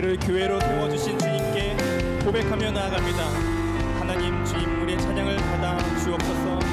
우리를 교회로 세워주신 주님께 고백하며 나아갑니다. 하나님 주님 우리의 찬양을 받아 주옵소서.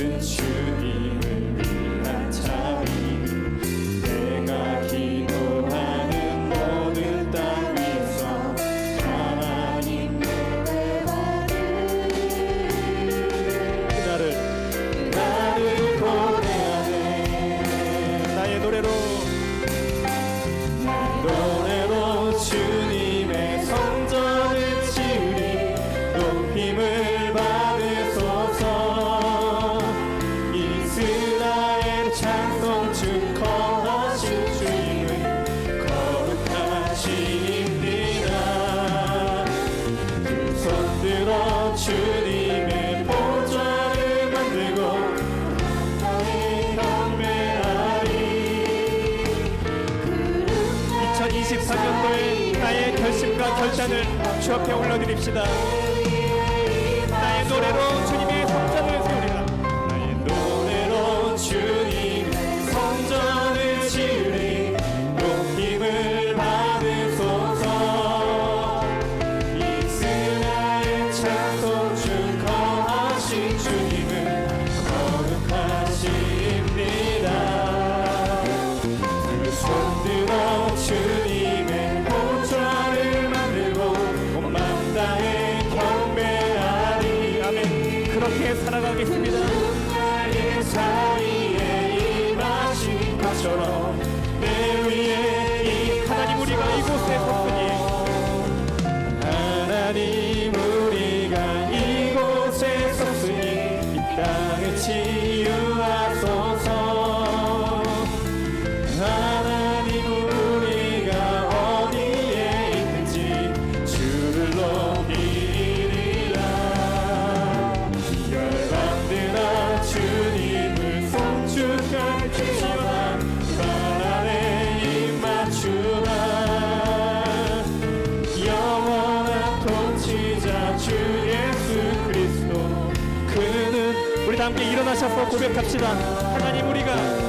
since you. 주 앞에 올려드립시다. 것처럼 내 위에 함께 일어나셔서 고백합시다. 하나님 우리가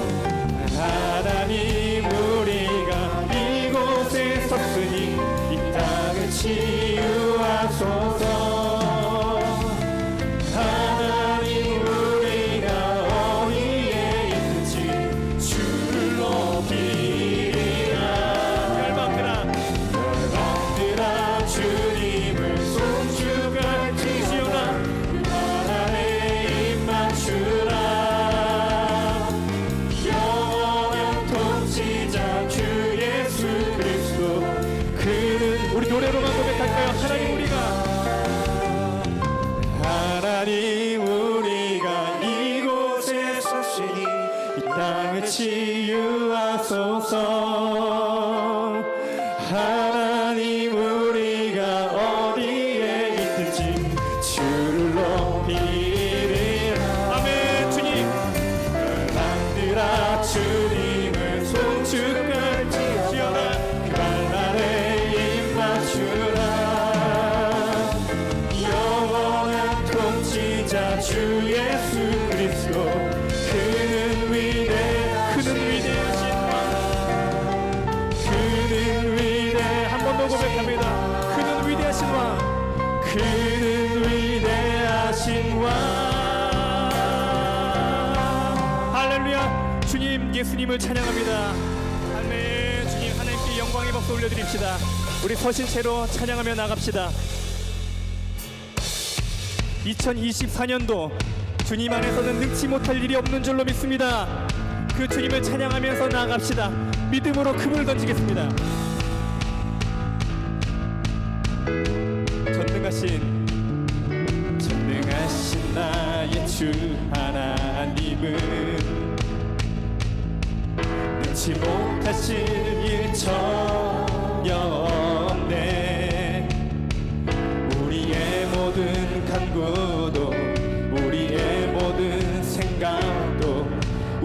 high. 주님 예수님을 찬양합니다. 할렐 주님 하나님께 영광의 박수 올려드립시다. 우리 서신 채로 찬양하며 나갑시다. 2024년도 주님 안에서는 능치 못할 일이 없는 줄로 믿습니다. 그 주님을 찬양하면서 나갑시다. 믿음으로 그물 던지겠습니다. 주 하나님은 능치 못하실 일 전혀 없네. 우리의 모든 간구도 우리의 모든 생각도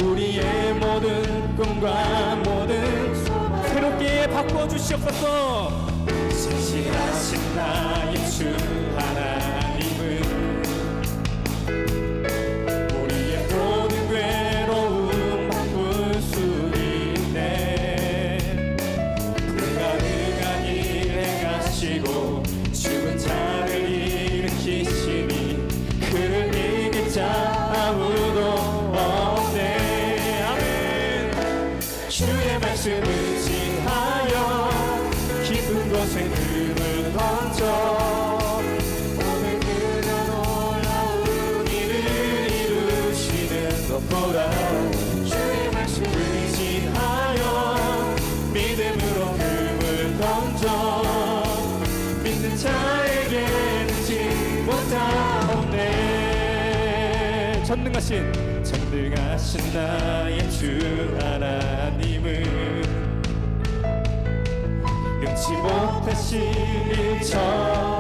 우리의 모든 꿈과 모든 새롭게 바꿔 주시옵소서. 신실하신 나의 주. 전능하신 전능하신 나의 주 하나님을 능치 못하신 일처럼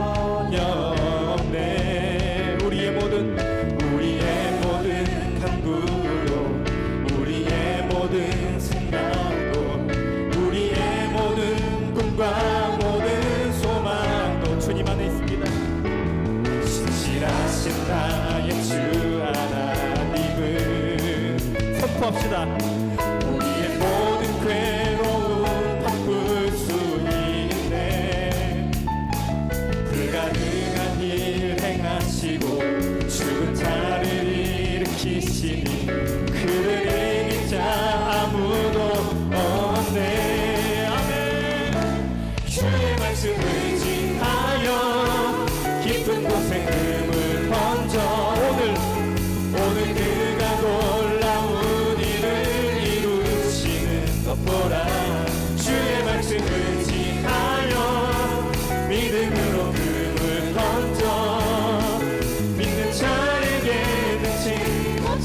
te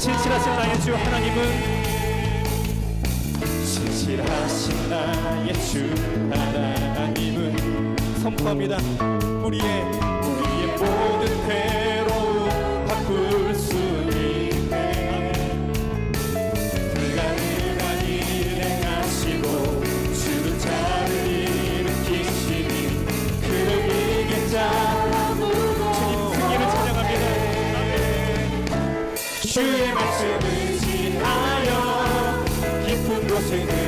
신실하신 나의 주 하나님은 신실하신 나의 주 하나님은 선포합니다. 우리의 우리의 모든 회 주의 말씀 의지하여 깊은 곳에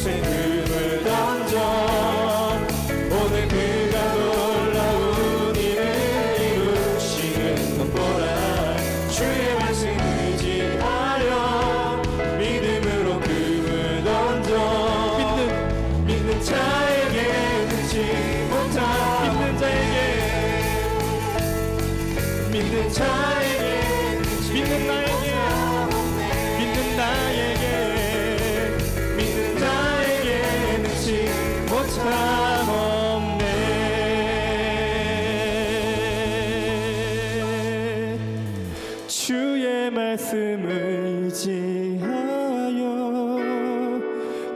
Señor. 말씀을 의지하여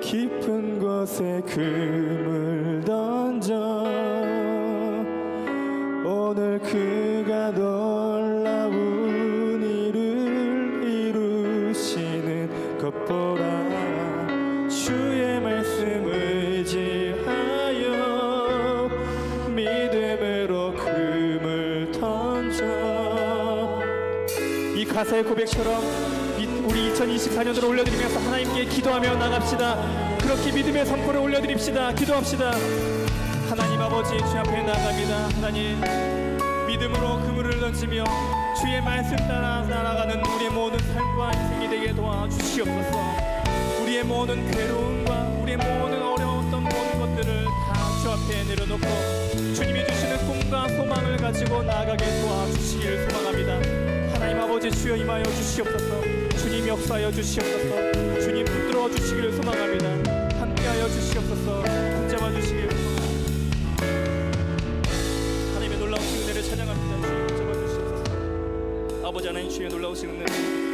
깊은 곳에 그 가사의 고백처럼 이- 우리 2024년도를 올려드리면서 하나님께 기도하며 나갑시다. 그렇게 믿음의 선포를 올려드립시다. 기도합시다. 하나님 아버지 주 앞에 나갑니다. 하나님 믿음으로 그물을 던지며 주의 말씀 따라 날아가는 우리의 모든 삶과 인생이 되게 도와주시옵소서. 우리의 모든 괴로움과 우리의 모든 어려웠던 모든 것들을 다 주 앞에 내려놓고 주님이 주시는 꿈과 소망을 가지고 나아가게 도와주시기를 소망 아버지 주여 임하여 주시옵소서. 주님 역사하여 주시옵소서. 주님 붙들어 주시기를 소망합니다. 함께하여 주시옵소서. 붙잡아 소망합니다. 하나님의 놀라우신 은혜를 찬양합니다. 주님 붙잡아 주시옵소서. 아버지 하나님 주의 놀라우신 은혜. 아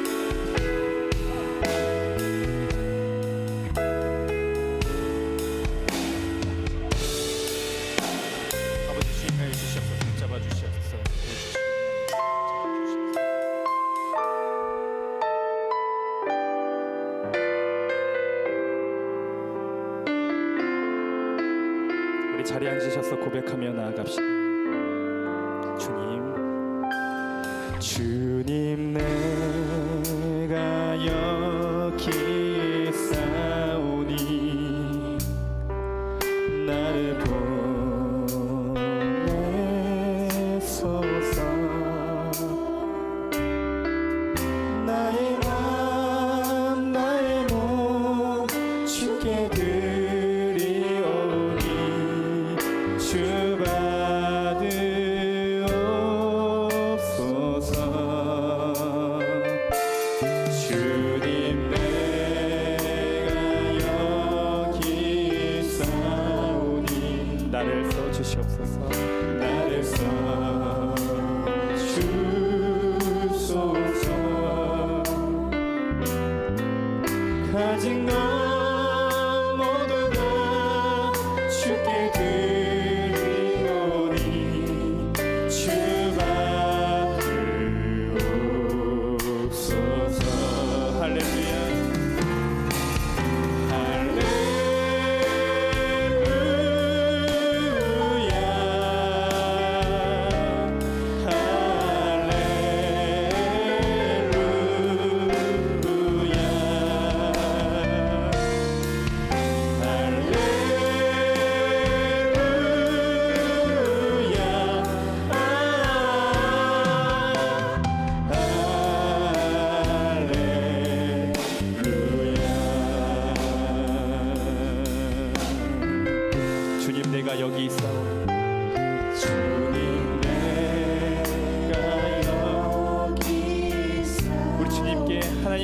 자리에 앉으셔서 고백하며 나아갑시다. 주님 주님 내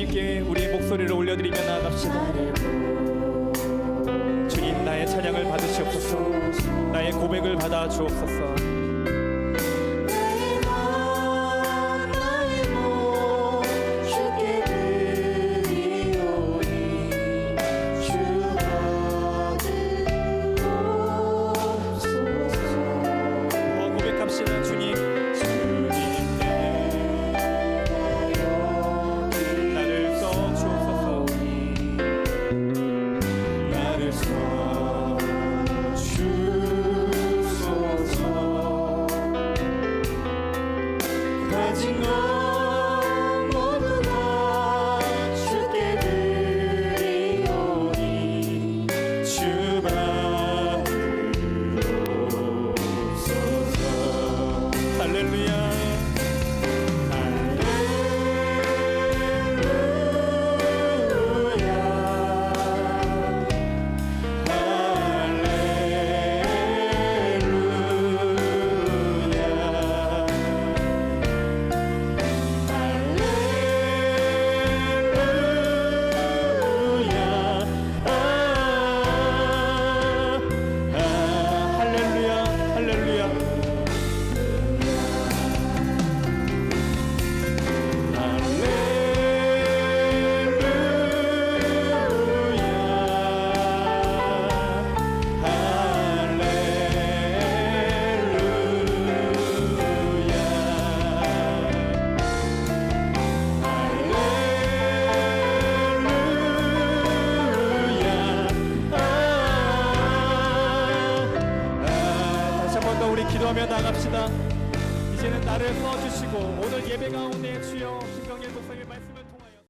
주님께 우리의 목소리를 올려드리며 나아갑시다. 주님 나의 찬양을 받으시옵소서. 나의 고백을 받아 주옵소서